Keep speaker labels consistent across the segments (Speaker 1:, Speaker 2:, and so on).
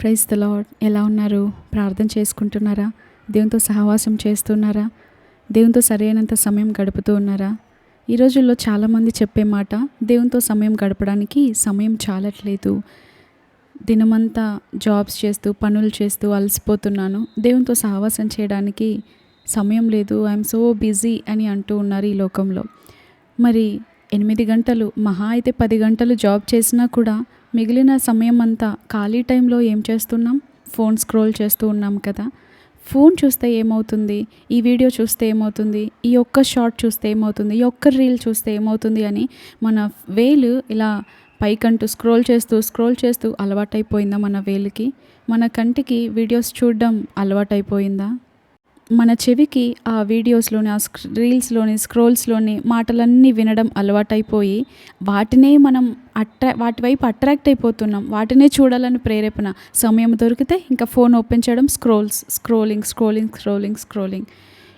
Speaker 1: Praise తలా ఎలా ఉన్నారు? ప్రార్థన చేసుకుంటున్నారా? దేవునితో సహవాసం చేస్తున్నారా? దేవునితో సరైనంత సమయం గడుపుతూ ఉన్నారా? ఈ రోజుల్లో చాలామంది చెప్పే మాట దేవునితో సమయం గడపడానికి సమయం చాలట్లేదు. దినమంతా జాబ్స్ చేస్తూ పనులు చేస్తూ అలసిపోతున్నాను. దేవునితో సహవాసం చేయడానికి సమయం లేదు. ఐఎమ్ సో బిజీ అని అంటూ ఉన్నారు ఈ లోకంలో. మరి ఎనిమిది గంటలు మహా అయితే పది గంటలు జాబ్ చేసినా కూడా మిగిలిన సమయం అంతా ఖాళీ టైంలో ఏం చేస్తున్నాం? ఫోన్ స్క్రోల్ చేస్తూ ఉన్నాం కదా. ఫోన్ చూస్తే ఏమవుతుంది? ఈ వీడియో చూస్తే ఏమవుతుంది? ఈ ఒక్క షార్ట్ చూస్తే ఏమవుతుంది? ఈ ఒక్క రీల్ చూస్తే ఏమవుతుంది అని మన వేలు ఇలా పైకంటూ స్క్రోల్ చేస్తూ స్క్రోల్ చేస్తూ అలవాటైపోయిందా మన వేలుకి? మన కంటికి వీడియోస్ చూడడం అలవాటైపోయిందా? మన చెవికి ఆ వీడియోస్లోని ఆ రీల్స్లోని స్క్రోల్స్లోని మాటలన్నీ వినడం అలవాటైపోయి వాటినే మనం అట్రా వాటి వైపు అట్రాక్ట్ అయిపోతున్నాం. వాటినే చూడాలని ప్రేరేపణ. సమయం దొరికితే ఇంకా ఫోన్ ఓపెన్ చేయడం scrolls scrolling scrolling scrolling scrolling.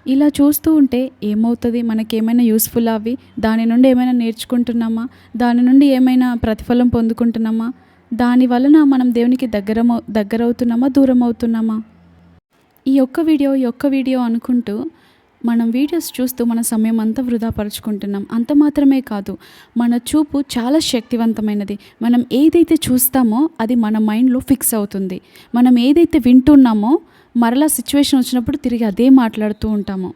Speaker 1: ఇలా చూస్తూ ఉంటే ఏమవుతుంది? మనకేమైనా యూస్ఫుల్ అవి దాని నుండి ఏమైనా నేర్చుకుంటున్నామా? దాని నుండి ఏమైనా ప్రతిఫలం పొందుకుంటున్నామా? దాని వలన మనం దేవునికి దగ్గర దగ్గర అవుతున్నామా దూరం అవుతున్నామా ఈ ఒక్క వీడియో ఈ ఒక్క వీడియో అనుకుంటూ మనం వీడియోస్ చూస్తూ మన సమయం అంతా వృధా పరుచుకుంటున్నాం. అంత మాత్రమే కాదు మన చూపు చాలా శక్తివంతమైనది. మనం ఏదైతే చూస్తామో అది మన మైండ్లో ఫిక్స్ అవుతుంది. మనం ఏదైతే వింటున్నామో మరలా సిచ్యువేషన్ వచ్చినప్పుడు తిరిగి అదే మాట్లాడుతూ ఉంటాము.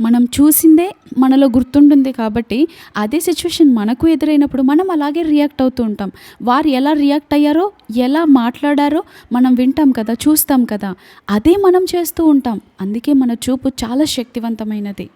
Speaker 1: మనం చూసిందే మనలో గుర్తుంటుంది కాబట్టి అదే సిచ్యువేషన్ మనకు ఎదురైనప్పుడు మనం అలాగే రియాక్ట్ అవుతూ ఉంటాం. వారు ఎలా రియాక్ట్ అయ్యారో ఎలా మాట్లాడారో మనం వింటాం కదా చూస్తాం కదా. అదే మనం చేస్తూ ఉంటాం. అందుకే మన చూపు చాలా శక్తివంతమైనది.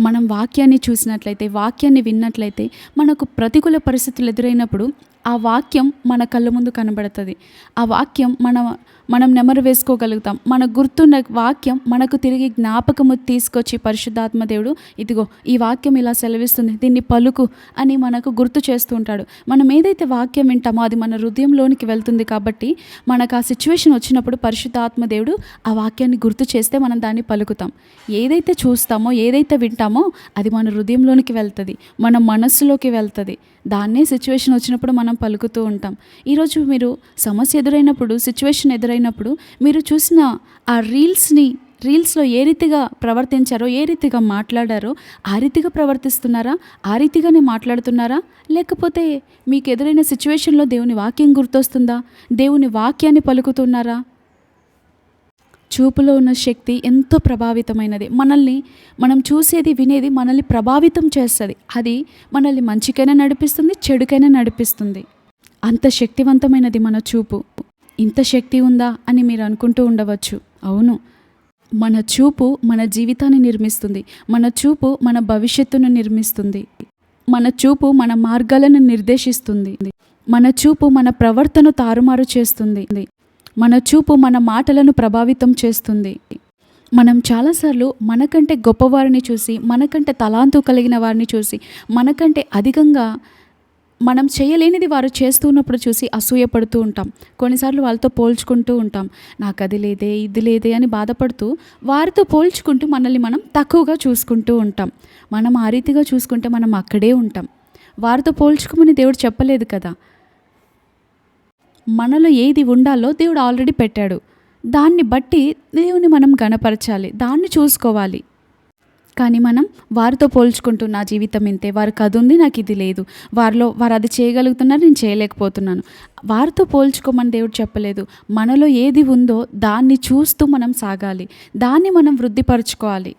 Speaker 1: మనం వాక్యాన్ని చూసినట్లయితే వాక్యాన్ని విన్నట్లయితే మనకు ప్రతికూల పరిస్థితులు ఎదురైనప్పుడు ఆ వాక్యం మన కళ్ళ ముందు కనబడుతుంది. ఆ వాక్యం మన మనం నెమరు వేసుకోగలుగుతాం. మన గుర్తున్న వాక్యం మనకు తిరిగి జ్ఞాపకము తీసుకొచ్చి పరిశుద్ధాత్మ దేవుడు ఇదిగో ఈ వాక్యం ఇలా సెలవిస్తుంది దీన్ని పలుకు అని మనకు గుర్తు చేస్తూ ఉంటాడు. మనం ఏదైతే వాక్యం వింటామో అది మన హృదయంలోనికి వెళ్తుంది కాబట్టి మనకు ఆ సిచ్యువేషన్ వచ్చినప్పుడు పరిశుద్ధాత్మ దేవుడు ఆ వాక్యాన్ని గుర్తు చేస్తే మనం దాన్ని పలుకుతాం. ఏదైతే చూస్తామో ఏదైతే వింటామో అది మన హృదయంలోనికి వెళ్తుంది మన మనస్సులోకి వెళ్తుంది. దాన్నే సిచ్యువేషన్ వచ్చినప్పుడు మనం పలుకుతూ ఉంటాం. ఈరోజు మీరు సమస్య ఎదురైనప్పుడు సిచ్యువేషన్ ఎదురైనప్పుడు మీరు చూసిన ఆ రీల్స్ని రీల్స్లో ఏ రీతిగా ప్రవర్తించారో ఏ రీతిగా మాట్లాడారో ఆ రీతిగా ప్రవర్తిస్తున్నారా? ఆ రీతిగానే మాట్లాడుతున్నారా? లేకపోతే మీకు ఎదురైన సిచ్యువేషన్లో దేవుని వాక్యం గుర్తొస్తుందా? దేవుని వాక్యాన్ని పలుకుతున్నారా? చూపులో ఉన్న శక్తి ఎంతో ప్రభావితమైనది. మనల్ని మనం చూసేది వినేది మనల్ని ప్రభావితం చేస్తుంది. అది మనల్ని మంచికైనా నడిపిస్తుంది చెడుకైనా నడిపిస్తుంది. అంత శక్తివంతమైనది మన చూపు. ఇంత శక్తి ఉందా అని మీరు అనుకుంటూ ఉండవచ్చు. అవును. మన చూపు మన జీవితాన్ని నిర్మిస్తుంది. మన చూపు మన భవిష్యత్తును నిర్మిస్తుంది. మన చూపు మన మార్గాలను నిర్దేశిస్తుంది. మన చూపు మన ప్రవర్తన తారుమారు చేస్తుంది. మన చూపు మన మాటలను ప్రభావితం చేస్తుంది. మనం చాలాసార్లు మనకంటే గొప్పవారిని చూసి మనకంటే తలాంతు కలిగిన వారిని చూసి మనకంటే అధికంగా మనం చేయలేనిది వారు చేస్తున్నప్పుడు చూసి అసూయపడుతూ ఉంటాం. కొన్నిసార్లు వాళ్ళతో పోల్చుకుంటూ ఉంటాం. నాకు అది లేదే ఇది లేదే అని బాధపడుతూ వారితో పోల్చుకుంటూ మనల్ని మనం తక్కువగా చూసుకుంటూ ఉంటాం. మనం ఆ రీతిగా చూసుకుంటే మనం అక్కడే ఉంటాం. వారితో పోల్చుకోమని దేవుడు చెప్పలేదు కదా. మనలో ఏది ఉండాలో దేవుడు ఆల్రెడీ పెట్టాడు. దాన్ని బట్టి దేవుని మనం గణపరచాలి. దాన్ని చూసుకోవాలి. కానీ మనం వారితో పోల్చుకుంటూ నా జీవితం ఇంతే వారికి అది ఉంది నాకు ఇది లేదు. వారిలో వారు అది చేయగలుగుతున్నారు నేను చేయలేకపోతున్నాను. వారితో పోల్చుకోమని దేవుడు చెప్పలేదు. మనలో ఏది ఉందో దాన్ని చూస్తూ మనం సాగాలి. దాన్ని మనం వృద్ధిపరచుకోవాలి.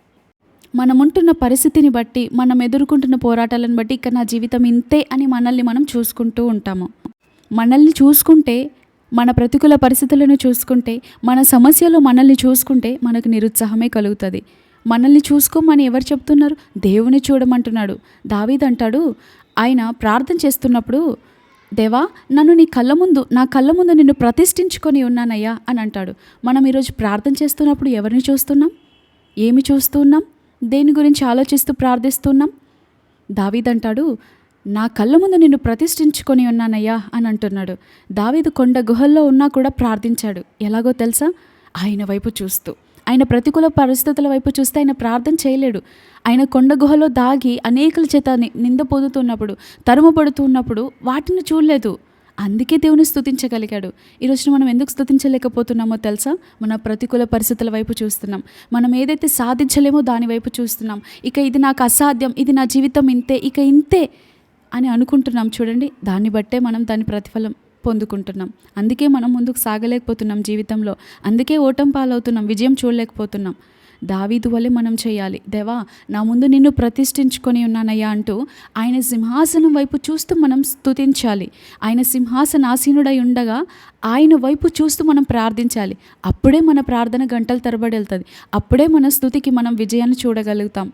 Speaker 1: మనం ఉంటున్న పరిస్థితిని బట్టి మనం ఎదుర్కొంటున్న పోరాటాలను బట్టి ఇక నా జీవితం ఇంతే అని మనల్ని మనం చూసుకుంటూ ఉంటాము. మనల్ని చూసుకుంటే మన ప్రతికూల పరిస్థితులను చూసుకుంటే మన సమస్యలో మనల్ని చూసుకుంటే మనకు నిరుత్సాహమే కలుగుతుంది. మనల్ని చూసుకోమని ఎవరు చెప్తున్నారు? దేవుని చూడమంటున్నాడు. దావీద్ అంటాడు ఆయన ప్రార్థన చేస్తున్నప్పుడు దేవా నన్ను నీ కళ్ళ ముందు నా కళ్ళ ముందు నిన్ను ప్రతిష్ఠించుకొని ఉన్నానయ్యా అని అంటాడు. మనం ఈరోజు ప్రార్థన చేస్తున్నప్పుడు ఎవరిని చూస్తున్నాం? ఏమి చూస్తున్నాం? దేని గురించి ఆలోచిస్తూ ప్రార్థిస్తున్నాం? దావీదంటాడు నా కళ్ళ ముందు నిన్ను ప్రతిష్ఠించుకొని ఉన్నానయ్యా అని అంటున్నాడు. దావీదు కొండ గుహల్లో ఉన్నా కూడా ప్రార్థించాడు. ఎలాగో తెలుసా? ఆయన వైపు చూస్తూ. ఆయన ప్రతికూల పరిస్థితుల వైపు చూస్తే ఆయన ప్రార్థన చేయలేడు. ఆయన కొండ గుహలో దాగి అనేకుల చేత నింద పొందుతున్నప్పుడు తరుమబడుతున్నప్పుడు వాటిని చూడలేదు. అందుకే దేవుని స్థుతించగలిగాడు ఈరోజు మనం ఎందుకు స్థుతించలేకపోతున్నామో తెలుసా? మన ప్రతికూల పరిస్థితుల వైపు చూస్తున్నాం. మనం ఏదైతే సాధించలేమో దాని వైపు చూస్తున్నాం. ఇక ఇది నాకు అసాధ్యం ఇది నా జీవితం ఇంతే ఇక ఇంతే అని అనుకుంటున్నాం. చూడండి దాన్ని బట్టే మనం దాని ప్రతిఫలం పొందుకుంటున్నాం. అందుకే మనం ముందుకు సాగలేకపోతున్నాం జీవితంలో. అందుకే ఓటం పాలవుతున్నాం విజయం చూడలేకపోతున్నాం. దావీదు వలె మనం చేయాలి. దేవా నా ముందు నిన్ను ప్రతిష్ఠించుకొని ఉన్నానయ్యా అంటూ ఆయన సింహాసనం వైపు చూస్తూ మనం స్తుతించాలి. ఆయన సింహాసనాసీనుడై ఉండగా ఆయన వైపు చూస్తూ మనం ప్రార్థించాలి. అప్పుడే మన ప్రార్థన గంటల తరబడి వెళ్తుంది. అప్పుడే మన స్థుతికి మనం విజయాన్ని చూడగలుగుతాం.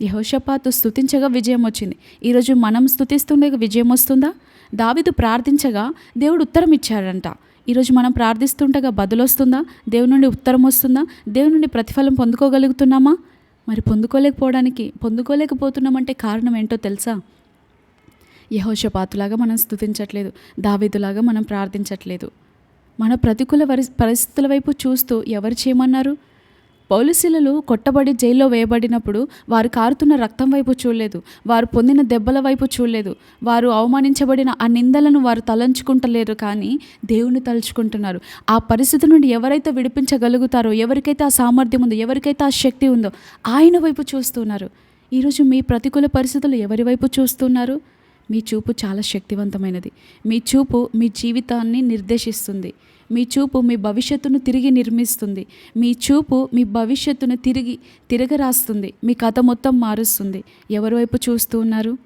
Speaker 1: యహోషపాతు స్తుతించగా విజయం వచ్చింది. ఈరోజు మనం స్థుతిస్తుండగా విజయం వస్తుందా? దావిదు ప్రార్థించగా దేవుడు ఉత్తరం ఇచ్చాడంట ఈరోజు మనం ప్రార్థిస్తుండగా బదులు వస్తుందా దేవుని నుండి ఉత్తరం వస్తుందా? దేవుని నుండి ప్రతిఫలం పొందుకోగలుగుతున్నామా? మరి పొందుకోలేకపోవడానికి పొందుకోలేకపోతున్నామంటే కారణం ఏంటో తెలుసా? యహోషపాతులాగా మనం స్థుతించట్లేదు దావీదులాగా మనం ప్రార్థించట్లేదు. మన ప్రతికూల పరిస్థితుల వైపు చూస్తూ ఎవరు చేయమన్నారు? పోలీసులు కొట్టబడి జైల్లో వేయబడినప్పుడు వారు కారుతున్న రక్తం వైపు చూడలేదు. వారు పొందిన దెబ్బల వైపు చూడలేదు. వారు అవమానించబడిన ఆ నిందలను వారు తలంచుకుంటలేరు కానీ దేవుని తలుచుకుంటున్నారు. ఆ పరిస్థితి నుండి ఎవరైతే విడిపించగలుగుతారో ఎవరికైతే ఆ సామర్థ్యం ఉందో ఎవరికైతే ఆ శక్తి ఉందో ఆయన వైపు చూస్తున్నారు. ఈరోజు మీ ప్రతికూల పరిస్థితులు ఎవరి వైపు చూస్తున్నారు? మీ చూపు చాలా శక్తివంతమైనది. మీ చూపు మీ జీవితాన్ని నిర్దేశిస్తుంది. మీ చూపు మీ భవిష్యత్తును తిరిగి నిర్మిస్తుంది. మీ చూపు మీ భవిష్యత్తును తిరిగి తిరగరాస్తుంది. మీ కథ మొత్తం మారుస్తుంది. ఎవరి వైపు చూస్తూ ఉన్నారు?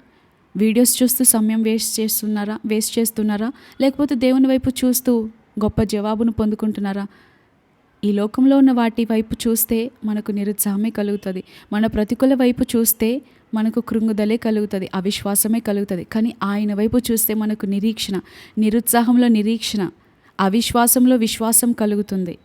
Speaker 1: వీడియోస్ చూస్తూ సమయం వేస్ట్ చేస్తున్నారా? వేస్ట్ చేస్తున్నారా? లేకపోతే దేవుని వైపు చూస్తూ గొప్ప జవాబును పొందుకుంటున్నారా? ఈ లోకంలో ఉన్న వాటి వైపు చూస్తే మనకు నిరుత్సాహమే కలుగుతుంది. మన ప్రతికూల వైపు చూస్తే మనకు కృంగుదలే కలుగుతుంది. అవిశ్వాసమే కలుగుతుంది. కానీ ఆయన వైపు చూస్తే మనకు నిరీక్షణ నిరుత్సాహంలో నిరీక్షణ. అవిశ్వాసంలో విశ్వాసం కలుగుతుంది.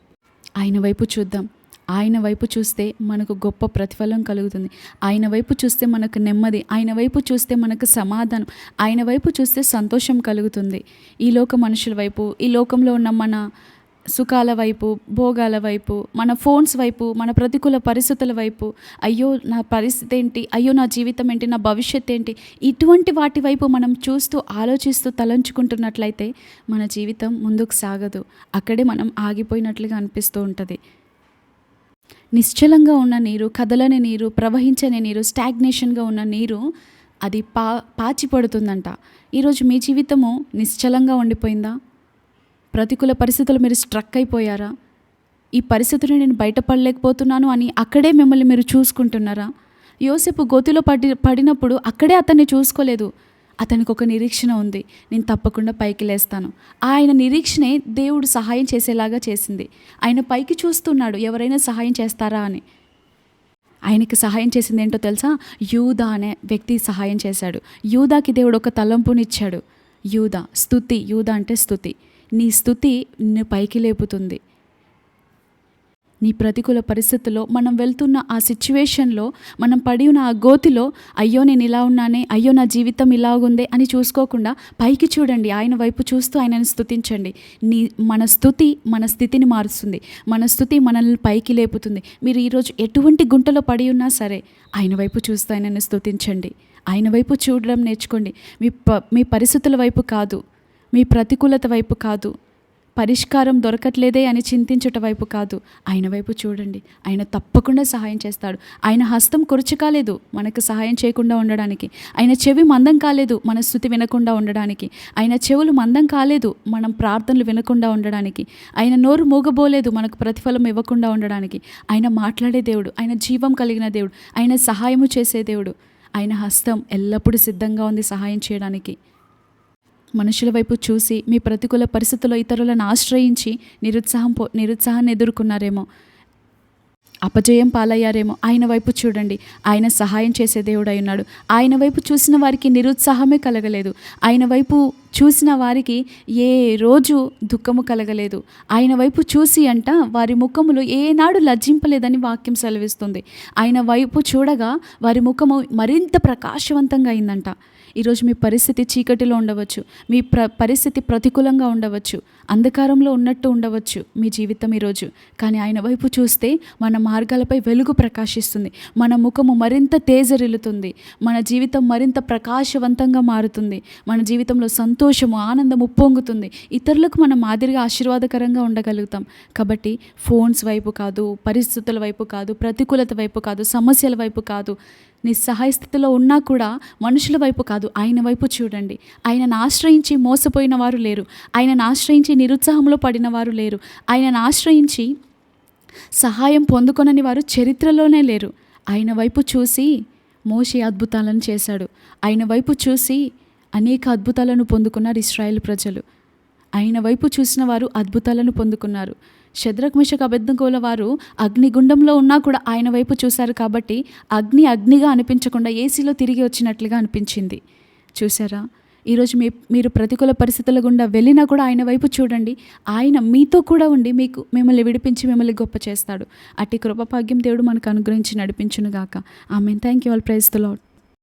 Speaker 1: ఆయన వైపు చూద్దాం. ఆయన వైపు చూస్తే మనకు గొప్ప ప్రతిఫలం కలుగుతుంది. ఆయన వైపు చూస్తే మనకు నెమ్మది. ఆయన వైపు చూస్తే మనకు సమాధానం. ఆయన వైపు చూస్తే సంతోషం కలుగుతుంది. ఈ లోక మనుషుల వైపు ఈ లోకంలో ఉన్న మన సుఖాల వైపు భోగాల వైపు మన ఫోన్స్ వైపు మన ప్రతికూల పరిస్థితుల వైపు అయ్యో నా పరిస్థితి ఏంటి? అయ్యో నా జీవితం ఏంటి? నా భవిష్యత్ ఏంటి? ఇటువంటి వాటి వైపు మనం చూస్తూ ఆలోచిస్తూ తలంచుకుంటున్నట్లయితే మన జీవితం ముందుకు సాగదు. అక్కడే మనం ఆగిపోయినట్లుగా అనిపిస్తూ ఉంటుంది. నిశ్చలంగా ఉన్న నీరు కదలని నీరు ప్రవహించని నీరు స్టాగ్నేషన్గా ఉన్న నీరు అది పా పాచిపడుతుందంట. ఈరోజు మీ జీవితము నిశ్చలంగా ఉండిపోయిందా? ప్రతికూల పరిస్థితులు మీరు స్ట్రక్ అయిపోయారా? ఈ పరిస్థితిని నేను బయటపడలేకపోతున్నాను అని అక్కడే మిమ్మల్ని మీరు చూసుకుంటున్నారా? యోసేపు గోతిలో పడి పడినప్పుడు అక్కడే అతన్ని చూసుకోలేదు. అతనికి ఒక నిరీక్షణ ఉంది. నేను తప్పకుండా పైకి లేస్తాను. ఆయన నిరీక్షణే దేవుడు సహాయం చేసేలాగా చేసింది. ఆయన పైకి చూస్తున్నాడు. ఎవరైనా సహాయం చేస్తారా అని. ఆయనకి సహాయం చేసింది ఏంటో తెలుసా? యూదా అనే వ్యక్తి సహాయం చేశాడు. యూదాకి దేవుడు ఒక తలంపునిచ్చాడు. యూదా స్థుతి యూదా అంటే స్థుతి నీ స్థుతి నిన్ను పైకి లేపుతుంది. నీ ప్రతికూల పరిస్థితుల్లో మనం వెళ్తున్న ఆ సిచ్యువేషన్లో మనం పడి ఉన్న ఆ గోతిలో అయ్యో నేను ఇలా ఉన్నానే అయ్యో నా జీవితం ఇలాగుందే అని చూసుకోకుండా పైకి చూడండి. ఆయన వైపు చూస్తూ ఆయనను స్థుతించండి. నీ మన స్థుతి మన స్థితిని మారుస్తుంది. మన స్థుతి మనల్ని పైకి లేపుతుంది. మీరు ఈరోజు ఎటువంటి గుంటలో పడి ఉన్నా సరే ఆయన వైపు చూస్తూ ఆయనను స్థుతించండి. ఆయన వైపు చూడడం నేర్చుకోండి. మీ ప మీ పరిస్థితుల వైపు కాదు. మీ ప్రతికూలత వైపు కాదు. పరిష్కారం దొరకట్లేదే అని చింతించుట వైపు కాదు. ఆయన వైపు చూడండి. ఆయన తప్పకుండా సహాయం చేస్తాడు. ఆయన హస్తం కురుచు కాలేదు మనకు సహాయం చేయకుండా ఉండడానికి. ఆయన చెవి మందం కాలేదు మన స్థుతి వినకుండా ఉండడానికి. ఆయన చెవులు మందం కాలేదు మనం ప్రార్థనలు వినకుండా ఉండడానికి. ఆయన నోరు మూగబోలేదు మనకు ప్రతిఫలం ఇవ్వకుండా ఉండడానికి. ఆయన మాట్లాడే దేవుడు ఆయన జీవం కలిగిన దేవుడు ఆయన సహాయము చేసే దేవుడు. ఆయన హస్తం ఎల్లప్పుడూ సిద్ధంగా ఉంది సహాయం చేయడానికి. మనుషుల వైపు చూసి మీ ప్రతికూల పరిస్థితుల్లో ఇతరులను ఆశ్రయించి నిరుత్సాహం పో నిరుత్సాహాన్ని ఎదుర్కొన్నారేమో. అపజయం పాలయ్యారేమో. ఆయన వైపు చూడండి. ఆయన సహాయం చేసే దేవుడై ఉన్నాడు. ఆయన వైపు చూసిన వారికి నిరుత్సాహమే కలగలేదు. ఆయన వైపు చూసిన వారికి ఏ రోజు దుఃఖము కలగలేదు. ఆయన వైపు చూసి అంట వారి ముఖములు ఏనాడు లజ్జింపలేదని వాక్యం సెలవిస్తుంది. ఆయన వైపు చూడగా వారి ముఖము మరింత ప్రకాశవంతంగా అయిందంట. ఈరోజు మీ పరిస్థితి చీకటిలో ఉండవచ్చు మీ ప్ర పరిస్థితి ప్రతికూలంగా ఉండవచ్చు అంధకారంలో ఉన్నట్టు ఉండవచ్చు మీ జీవితం ఈరోజు. కానీ ఆయన వైపు చూస్తే మన మార్గాలపై వెలుగు ప్రకాశిస్తుంది మన ముఖము మరింత తేజరిల్లుతుంది మన జీవితం మరింత ప్రకాశవంతంగా మారుతుంది మన జీవితంలో సంతోషము ఆనందం ఉప్పొంగుతుంది ఇతరులకు మనం మాదిరిగా ఆశీర్వాదకరంగా ఉండగలుగుతాం. కాబట్టి ఫోన్స్ వైపు కాదు పరిస్థితుల వైపు కాదు ప్రతికూలత వైపు కాదు సమస్యల వైపు కాదు నిస్సహాయ స్థితిలో ఉన్నా కూడా మనుషుల వైపు కాదు ఆయన వైపు చూడండి. ఆయనను ఆశ్రయించి మోసపోయిన వారు లేరు. ఆయనను ఆశ్రయించి నిరుత్సాహంలో పడిన వారు లేరు. ఆయనను ఆశ్రయించి సహాయం పొందుకొనని వారు చరిత్రలోనే లేరు. ఆయన వైపు చూసి మోషే అద్భుతాలను చేశాడు. ఆయన వైపు చూసి అనేక అద్భుతాలను పొందుకున్నారు ఇస్రాయేల్ ప్రజలు. ఆయన వైపు చూసిన వారు అద్భుతాలను పొందుకున్నారు. శద్రక్ మిషక్ అబద్ధంకోల వారు అగ్నిగుండంలో ఉన్నా కూడా ఆయన వైపు చూశారు కాబట్టి అగ్ని అగ్నిగా అనిపించకుండా ఏసీలో తిరిగి వచ్చినట్లుగా అనిపించింది. చూసారా ఈరోజు మీ మీరు ప్రతికూల పరిస్థితుల గుండా వెళ్ళినా కూడా ఆయన వైపు చూడండి. ఆయన మీతో కూడా ఉండి మీకు మిమ్మల్ని విడిపించి మిమ్మల్ని గొప్ప చేస్తాడు. అట్టి కృపభాగ్యం దేవుడు మనకు అనుగ్రహించి నడిపించునుగాక. ఆమె thank you all praise the Lord